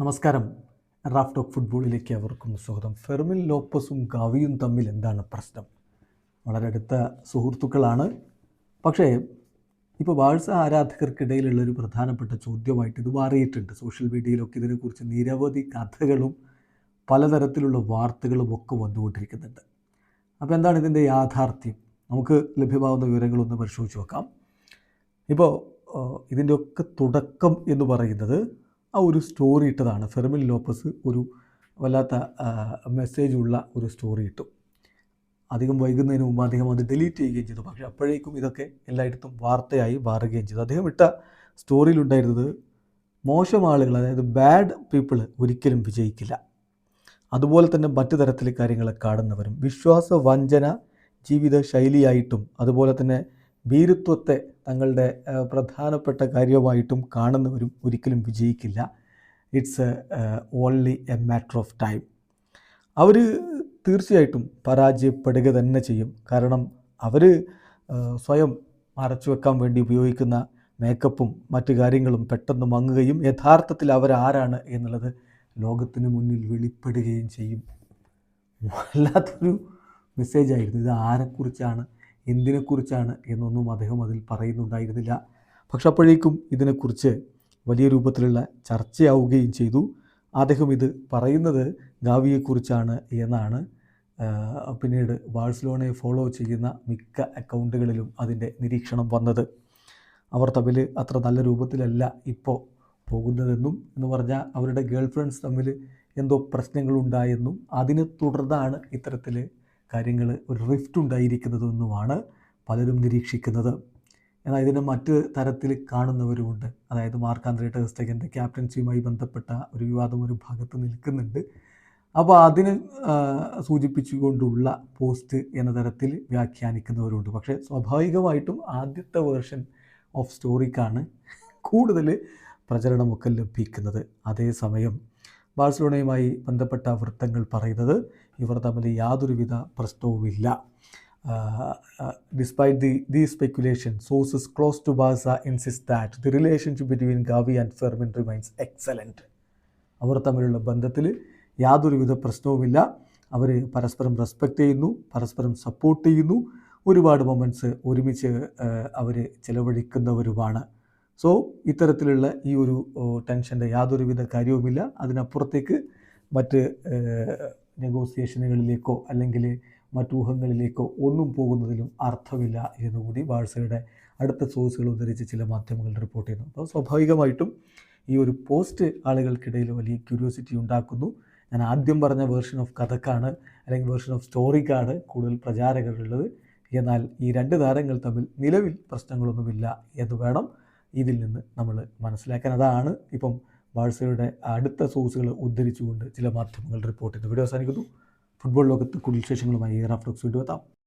നമസ്കാരം. Raf talk ഫുട്ബോളിലേക്ക് അവർക്കും സ്വാഗതം. ഫെർമിൻ ലോപ്പസും ഗാവിയും തമ്മിൽ എന്താണ് പ്രശ്നം? വളരെ അടുത്ത സുഹൃത്തുക്കളാണ്. പക്ഷേ ഇപ്പോൾ ബാഴ്സ ആരാധകർക്കിടയിലുള്ള ഒരു പ്രധാനപ്പെട്ട ചോദ്യമായിട്ട് ഇത് മാറിയിട്ടുണ്ട്. സോഷ്യൽ മീഡിയയിലൊക്കെ ഇതിനെക്കുറിച്ച് നിരവധി കഥകളും പലതരത്തിലുള്ള വാർത്തകളും ഒക്കെ വന്നുകൊണ്ടിരിക്കുന്നുണ്ട്. അപ്പോൾ എന്താണ് ഇതിന്റെ യാഥാർത്ഥ്യം? നമുക്ക് ലഭ്യമാകുന്ന വിവരങ്ങളൊന്ന് പരിശോധിച്ച് നോക്കാം. ഇപ്പോൾ ഇതിന്റെയൊക്കെ തുടക്കം എന്ന് പറയുന്നത് ആ ഒരു സ്റ്റോറി ഇട്ടതാണ്. ഫെർമിൻ ലോപ്പസ് ഒരു വല്ലാത്ത മെസ്സേജ് ഉള്ള ഒരു സ്റ്റോറി ഇട്ടു. അധികം വൈകുന്നതിന് മുമ്പ് അദ്ദേഹം അത് ഡിലീറ്റ് ചെയ്യുകയും ചെയ്തു. പക്ഷേ അപ്പോഴേക്കും ഇതൊക്കെ എല്ലായിടത്തും വാർത്തയായി മാറുകയും ചെയ്തു. അദ്ദേഹം ഇട്ട സ്റ്റോറിയിലുണ്ടായിരുന്നത് മോശം ആളുകൾ അതായത് ബാഡ് പീപ്പിൾ ഒരിക്കലും വിജയിക്കില്ല. അതുപോലെ തന്നെ മറ്റു തരത്തിലെ കാര്യങ്ങളെ കാണുന്നവരും വിശ്വാസ വഞ്ചന ജീവിത ശൈലിയായിട്ടും അതുപോലെ തന്നെ ഭീരുത്വത്തെ തങ്ങളുടെ പ്രധാനപ്പെട്ട കാര്യമായിട്ടും കാണുന്നവരും ഒരിക്കലും വിജയിക്കില്ല. It's only a matter of time അവർ തീർച്ചയായിട്ടും പരാജയപ്പെടുക തന്നെ ചെയ്യും. കാരണം അവർ സ്വയം മറച്ചു വെക്കാൻ വേണ്ടി ഉപയോഗിക്കുന്ന മേക്കപ്പും മറ്റു കാര്യങ്ങളും പെട്ടെന്ന് മങ്ങുകയും യഥാർത്ഥത്തിൽ അവരാരാണ് എന്നുള്ളത് ലോകത്തിന് മുന്നിൽ വെളിപ്പെടുകയും ചെയ്യും. വല്ലാത്തൊരു മെസ്സേജായിരുന്നു ഇത് ആരെക്കുറിച്ചാണ് എന്തിനെക്കുറിച്ചാണ് എന്നൊന്നും അദ്ദേഹം അതിൽ പറയുന്നുണ്ടായിരുന്നില്ല. പക്ഷെ അപ്പോഴേക്കും ഇതിനെക്കുറിച്ച് വലിയ രൂപത്തിലുള്ള ചർച്ചയാവുകയും ചെയ്തു. അദ്ദേഹം ഇത് പറയുന്നത് ഗാവിയെക്കുറിച്ചാണ് എന്നാണ്. പിന്നീട് ബാഴ്സലോണയെ ഫോളോ ചെയ്യുന്ന മിക്ക അക്കൗണ്ടുകളിലും അതിന്റെ നിരീക്ഷണം വന്നത്. അവർ തമ്മിൽ അത്ര നല്ല രൂപത്തിലല്ല ഇപ്പോൾ പോകുന്നതെന്നും എന്ന് പറഞ്ഞാൽ അവരുടെ ഗേൾ ഫ്രണ്ട്സ് തമ്മിൽ എന്തോ പ്രശ്നങ്ങളുണ്ടായെന്നും അതിനെ തുടർന്നാണ് ഇത്തരത്തിൽ കാര്യങ്ങൾ ഒരു റിഫ്റ്റ് ഉണ്ടായിരിക്കുന്നതെന്നുമാണ് പലരും നിരീക്ഷിക്കുന്നത്. എന്നാൽ ഇതിനെ മറ്റ് തരത്തിൽ കാണുന്നവരുമുണ്ട്. അതായത് മാർക്കാന്ത്രി ആന്ത്രേ ക്യാപ്റ്റൻസിയുമായി ബന്ധപ്പെട്ട ഒരു വിവാദം ഒരു ഭാഗത്ത് നിൽക്കുന്നുണ്ട്. അപ്പോൾ അതിന് സൂചിപ്പിച്ചുകൊണ്ടുള്ള പോസ്റ്റ് എന്ന തരത്തിൽ വ്യാഖ്യാനിക്കുന്നവരുണ്ട് പക്ഷേ സ്വാഭാവികമായിട്ടും ആദ്യത്തെ വേർഷൻ ഓഫ് സ്റ്റോറിക്കാണ് കൂടുതൽ പ്രചരണമൊക്കെ ലഭിക്കുന്നത്. അതേസമയം ബാഴ്സലോണയുമായി ബന്ധപ്പെട്ട വൃത്തങ്ങൾ പറയുന്നത് ഇവർ തമ്മിൽ യാതൊരുവിധ പ്രശ്നവുമില്ല. Despite the the speculation sources close to Barca insist that the relationship between Gavi and Fermin remains excellent അവർ തമ്മിലുള്ള ബന്ധത്തിൽ യാതൊരുവിധ പ്രശ്നവുമില്ല. അവർ പരസ്പരം റെസ്പെക്റ്റ് ചെയ്യുന്നു പരസ്പരം സപ്പോർട്ട് ചെയ്യുന്നു. ഒരുപാട് മൊമെന്റ്സ് ഒരുമിച്ച് അവർ ചിലവഴിക്കുന്നവരുമാണ്. സോ ഇത്തരത്തിലുള്ള ഈ ഒരു ടെൻഷന്റെ യാതൊരുവിധ കാര്യവുമില്ല. അതിനപ്പുറത്തേക്ക് മറ്റ് നെഗോസിയേഷനുകളിലേക്കോ അല്ലെങ്കിൽ മറ്റൂഹങ്ങളിലേക്കോ ഒന്നും പോകുന്നതിലും അർത്ഥമില്ല എന്നുകൂടി വാഴ്സയുടെ അടുത്ത സോഴ്സുകൾ ഉദ്ധരിച്ച് ചില മാധ്യമങ്ങൾ റിപ്പോർട്ട് ചെയ്യുന്നു. അപ്പോൾ സ്വാഭാവികമായിട്ടും ഈ ഒരു പോസ്റ്റ് ആളുകൾക്കിടയിൽ വലിയ ക്യൂരിയോസിറ്റി ഉണ്ടാക്കുന്നു. ഞാൻ ആദ്യം പറഞ്ഞ വേർഷൻ ഓഫ് കഥക്കാണ് അല്ലെങ്കിൽ വേർഷൻ ഓഫ് സ്റ്റോറിക്കാണ് കൂടുതൽ പ്രചാരകരുള്ളത്. എന്നാൽ ഈ രണ്ട് താരങ്ങൾ തമ്മിൽ നിലവിൽ പ്രശ്നങ്ങളൊന്നുമില്ല എന്ന് വേണം ഇതിൽ നിന്ന് നമ്മൾ മനസ്സിലാക്കാൻ അതാണ് ഇപ്പം ബാഴ്സയുടെ അടുത്ത സോഴ്സുകൾ ഉദ്ധരിച്ചുകൊണ്ട് ചില മാധ്യമങ്ങൾ റിപ്പോർട്ട് ചെയ്യുന്നു വീഡിയോ അവസാനിക്കുന്നു. ഫുട്ബോൾ ലോകത്ത് കൂടുതൽ വിശേഷങ്ങളുമായി റാഫ്റ്റോക്സ് വീഡിയോ എത്താം.